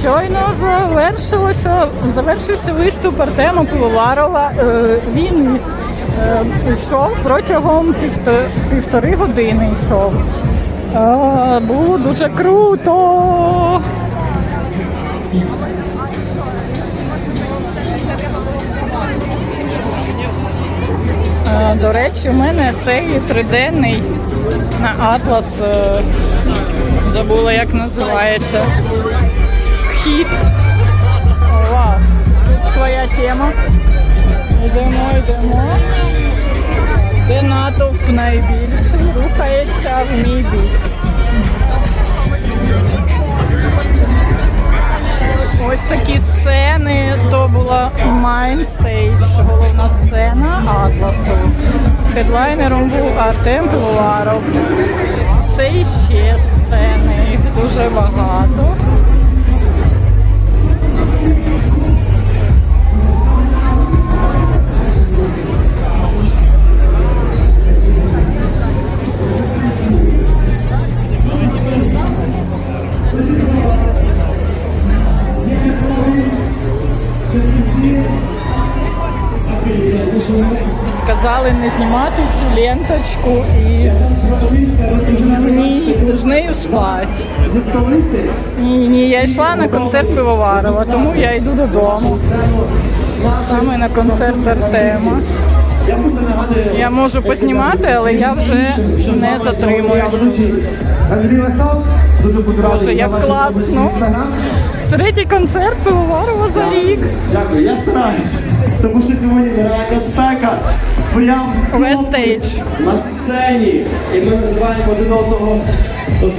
Щойно завершилося, завершився виступ Артема Пивоварова. Е, Він е, йшов протягом півто- півтори години йшов. Е, Було дуже круто. До речі, у мене цей триденний на Атлас. Забула, як називається. Вхід. О, вау. Своя тема. Йдемо, йдемо. Де натовп найбільший рухається в мій бік. Ось такі сцени. То була Майнстейдж, головна сцена Атласу. Хедлайнером був Артем Пивоваров. Це іще сцени, їх дуже багато. Сказали не знімати цю ленточку і з нею спати. Зі столиці Ні, ні, я йшла на концерт Пивоварова, тому я йду додому. Саме на концерт Артема. я можу познімати, але я вже не затримуюсь. Боже, як класно. Третій концерт Пивоварова за рік. Дякую, я стараюсь. Тому що сьогодні нереальна спека. Я в на сцені. І ми називаємо один одного. От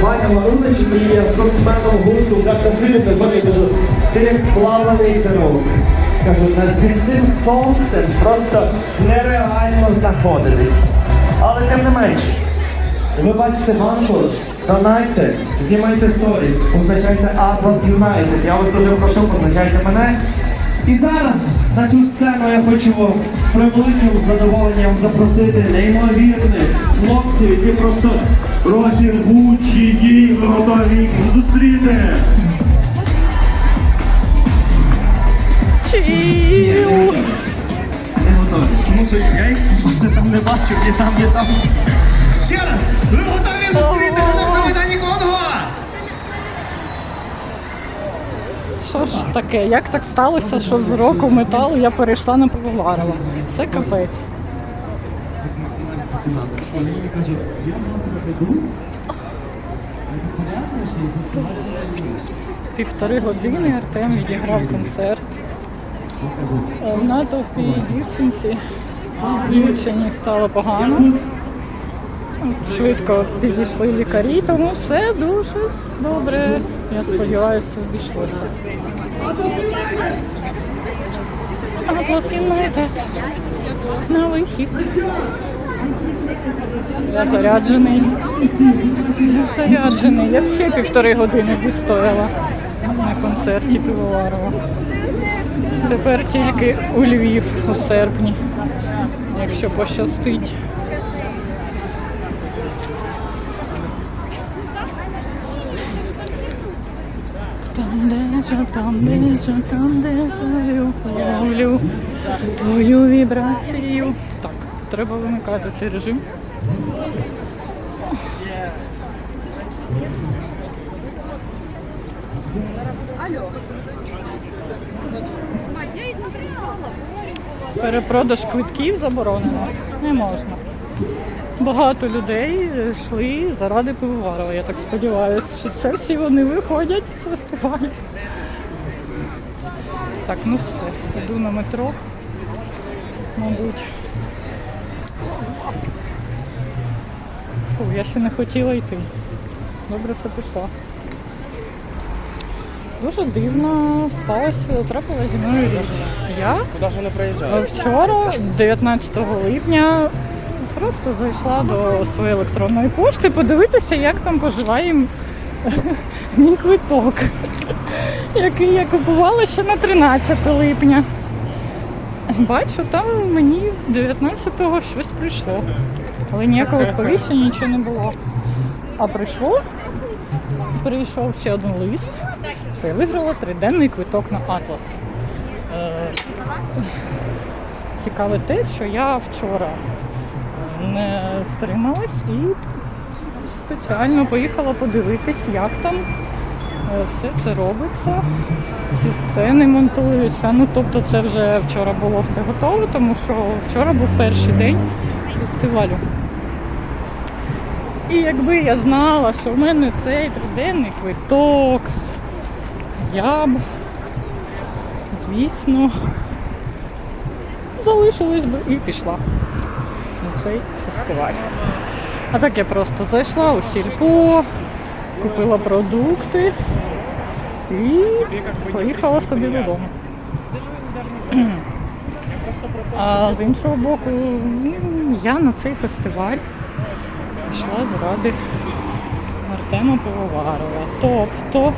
Ваня Марунич і фронтменом гурту Катка Силі приходить і кажу, ти як плаваний сирок. Кажу, над під цим сонцем просто нереально знаходитись. Але тим не менше. Ви бачите банку, донайте, знімайте сторіс, позначайте Atlas United. Я вас дуже прошу, позначайте мене. І зараз на цю сцену я хочу з превеликим задоволенням запросити неймовірних хлопців, які просто розірвуть її, готові їх зустріти. Чіу. Не готові. Тому що я їх вже там не бачив, і там, і там. Ще раз, ви готові зустріти на Майдані Конго? Що ж таке? Як так сталося, що з року металу я перейшла на Пивоварова? Це капець. Півтори години Артем відіграв концерт. Е, В натовпі дівчинці. Дівчині стало погано. Швидко підійшли лікарі, тому все дуже добре. Я сподіваюся, обійшлося. На вихід. Я заряджений. Я заряджений. Я ще півтори години відстояла на концерті Пивоварова. Тепер тільки у Львів у серпні, якщо пощастить. Там, де же, там, де же, там, де я ловлю твою вібрацію. Так, треба вимикати цей режим. Перепродаж квитків заборонено. Не можна. Багато людей йшли заради пивоварова. Я так сподіваюся, що це всі вони виходять з фестивалю. Так, ну все, йду на метро, мабуть. Фу, я ще не хотіла йти. Добре, що пішла. Дуже дивно сталося, трапила зі мною річ. Я Куда ж вони приїжджають? Вчора, 19 липня, просто зайшла до своєї електронної пошти подивитися, як там поживає мій квиток, який я купувала ще на 13 липня. Бачу, там мені 19-го щось прийшло. Але ніякого сповіщення нічого не було. А прийшло, прийшов ще один лист, що я виграла триденний квиток на Атлас. Е, цікаве те, що я вчора не стрималась і спеціально поїхала подивитись, як там е, все це робиться. Ці сцени монтуються. Ну, тобто це вже вчора було все готово, тому що вчора був перший день фестивалю. І якби я знала, що в мене цей триденний квиток, я б, звісно, залишилась би і пішла на цей фестиваль. А так я просто зайшла у сільпо, купила продукти і поїхала собі додому. А з іншого боку, я на цей фестиваль пішла заради Артема Пивоварова. Тобто,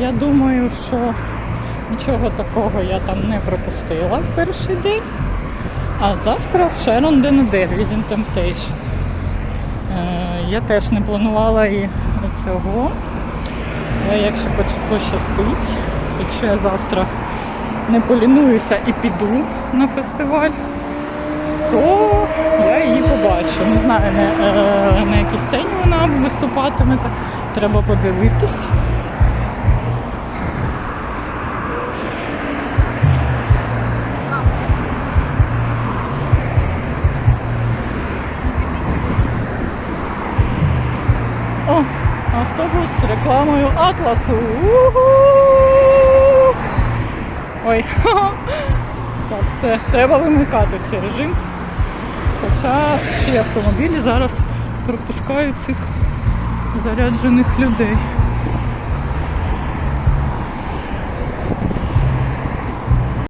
я думаю, що нічого такого я там не пропустила в перший день. А завтра Sharon Денеде Within Temptation. Е, Я теж не планувала і цього. Але якщо пощастить, якщо я завтра не полінуюся і піду на фестиваль, то я її побачу. Не знаю, на, е, на якій сцені вона виступатиме. Треба подивитись. Автобус з рекламою Атласу. Ой, так, все, треба вимикати цей режим. Хоча ще автомобілі зараз пропускають цих заряджених людей.